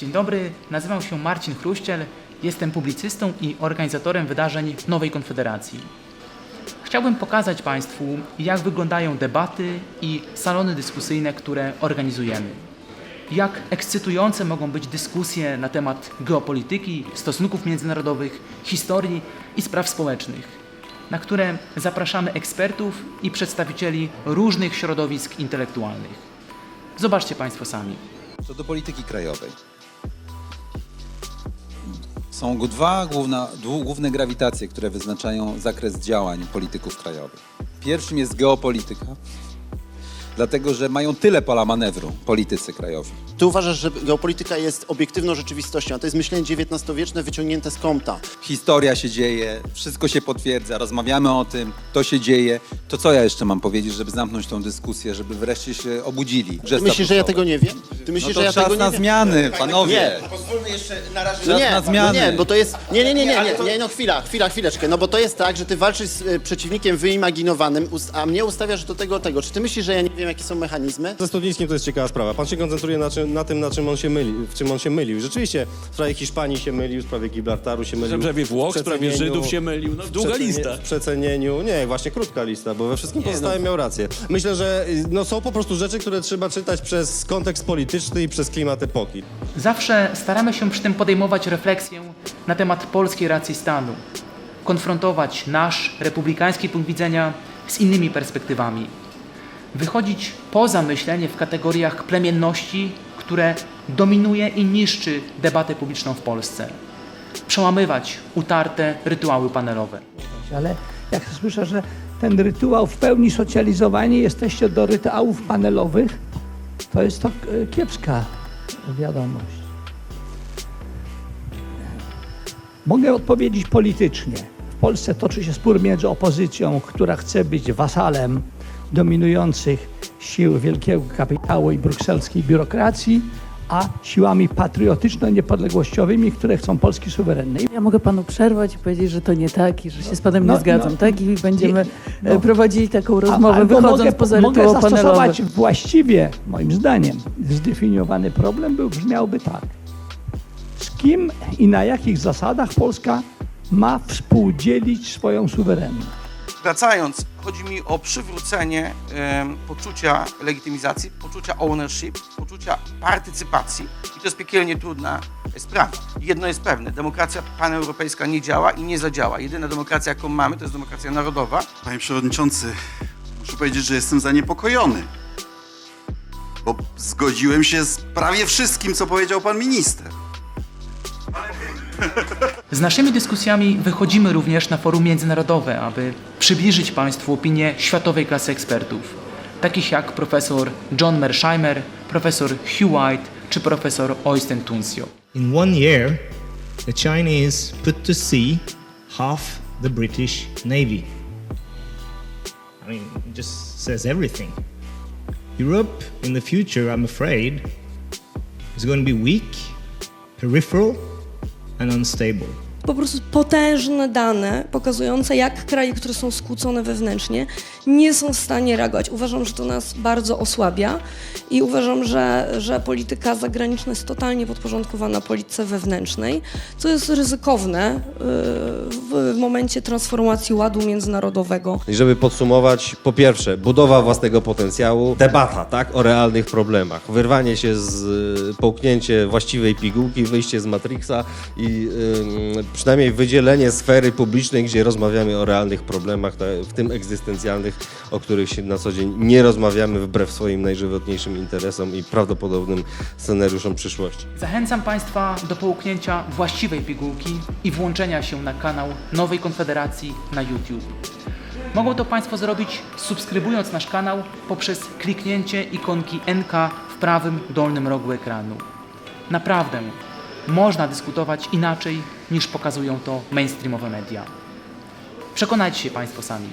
Dzień dobry, nazywam się Marcin Chruściel, jestem publicystą i organizatorem wydarzeń Nowej Konfederacji. Chciałbym pokazać Państwu, jak wyglądają debaty i salony dyskusyjne, które organizujemy. Jak ekscytujące mogą być dyskusje na temat geopolityki, stosunków międzynarodowych, historii i spraw społecznych, na które zapraszamy ekspertów i przedstawicieli różnych środowisk intelektualnych. Zobaczcie Państwo sami. Co do polityki krajowej. Są dwa główne grawitacje, które wyznaczają zakres działań polityków krajowych. Pierwszym jest geopolityka, dlatego że mają tyle pola manewru politycy krajowi. Ty uważasz, że geopolityka jest obiektywną rzeczywistością, a to jest myślenie XIX-wieczne wyciągnięte z kąta. Historia się dzieje, wszystko się potwierdza, rozmawiamy o tym, to się dzieje. To co ja jeszcze mam powiedzieć, żeby zamknąć tą dyskusję, żeby wreszcie się obudzili? Ty myślisz, że ja tego nie wiem? Ty No myślisz, to że ja czas tego na nie wiem? zmiany, panowie. Nie. Pozwólmy jeszcze na razie... No Czas nie, na no zmiany. nie, bo to jest... Nie, nie, nie, nie, nie, to- nie, no chwila, chwila, chwileczkę, no bo to jest tak, że ty walczysz z e, przeciwnikiem wyimaginowanym, ust- a mnie ustawiasz do tego, tego. Czy ty myślisz, że ja nie wiem, jakie są mechanizmy? Ze Studnickim to jest ciekawa sprawa. Pan się koncentruje na, czym, na tym, na czym on się myli, w czym on się mylił. I Rzeczywiście w sprawie Hiszpanii się mylił, w sprawie Gibraltaru się mylił. W sprawie Włoch, w sprawie przecenieniu- Żydów się mylił. No, w długa przecenie- lista. W przecenieniu, nie, właśnie krótka lista, bo we wszystkim pozostałym miał rację. Myślę, że y, no, są po prostu rzeczy, które trzeba czytać przez kontekst polityczny i przez klimat epoki. Zawsze staramy się przy tym podejmować refleksję na temat polskiej racji stanu, konfrontować nasz republikański punkt widzenia z innymi perspektywami, wychodzić poza myślenie w kategoriach plemienności, które dominuje i niszczy debatę publiczną w Polsce, przełamywać utarte rytuały panelowe. ale jak słyszę, że ten rytuał w pełni socjalizowani jesteście do rytuałów panelowych, to jest to e, kiepska wiadomość. Mogę odpowiedzieć politycznie. W Polsce toczy się spór między opozycją, która chce być wasalem dominujących sił wielkiego kapitału i brukselskiej biurokracji, a siłami patriotyczno-niepodległościowymi, które chcą Polski suwerennej. Ja mogę panu przerwać i powiedzieć, że to nie tak i że się z panem No, nie zgadzam, no, tak? I będziemy no. e, prowadzili taką A- rozmowę, albo wychodząc mogę, poza mogę rytuał panelowy. zastosować właściwie, moim zdaniem, zdefiniowany problem był, brzmiałby tak. Z kim i na jakich zasadach Polska ma współdzielić swoją suwerenność? Wracając, chodzi mi o przywrócenie em, poczucia legitymizacji, poczucia ownership, poczucia partycypacji. I to jest piekielnie trudna sprawa. Jedno jest pewne, demokracja paneuropejska nie działa i nie zadziała. Jedyna demokracja, jaką mamy, to jest demokracja narodowa. Panie Przewodniczący, muszę powiedzieć, że jestem zaniepokojony. Bo zgodziłem się z prawie wszystkim, co powiedział pan minister. Z naszymi dyskusjami wychodzimy również na forum międzynarodowe, aby przybliżyć Państwu opinię światowej klasy ekspertów, takich jak profesor John Mersheimer, profesor Hugh White czy profesor Oysten Tuncio. In one year, the Chinese put to sea half the British Navy. I mean, it just says everything. Europe in the future, I'm afraid, is going to be weak, peripheral, and unstable. Po prostu potężne dane pokazujące, jak kraje, które są skłócone wewnętrznie, nie są w stanie reagować. Uważam, że to nas bardzo osłabia i uważam, że, że polityka zagraniczna jest totalnie podporządkowana polityce wewnętrznej, co jest ryzykowne yy, w, momencie transformacji ładu międzynarodowego. I żeby podsumować, po pierwsze, budowa własnego potencjału, debata, tak, o realnych problemach, wyrwanie się z, y, połknięcie właściwej pigułki, wyjście z Matrixa i y, przynajmniej wydzielenie sfery publicznej, gdzie rozmawiamy o realnych problemach, w tym egzystencjalnych, o których się na co dzień nie rozmawiamy wbrew swoim najżywotniejszym interesom i prawdopodobnym scenariuszom przyszłości. Zachęcam Państwa do połknięcia właściwej pigułki i włączenia się na kanał Nowej Konfederacji na YouTube. Mogą to Państwo zrobić subskrybując nasz kanał poprzez kliknięcie ikonki NK w prawym dolnym rogu ekranu. Naprawdę, można dyskutować inaczej niż pokazują to mainstreamowe media. Przekonajcie się Państwo sami.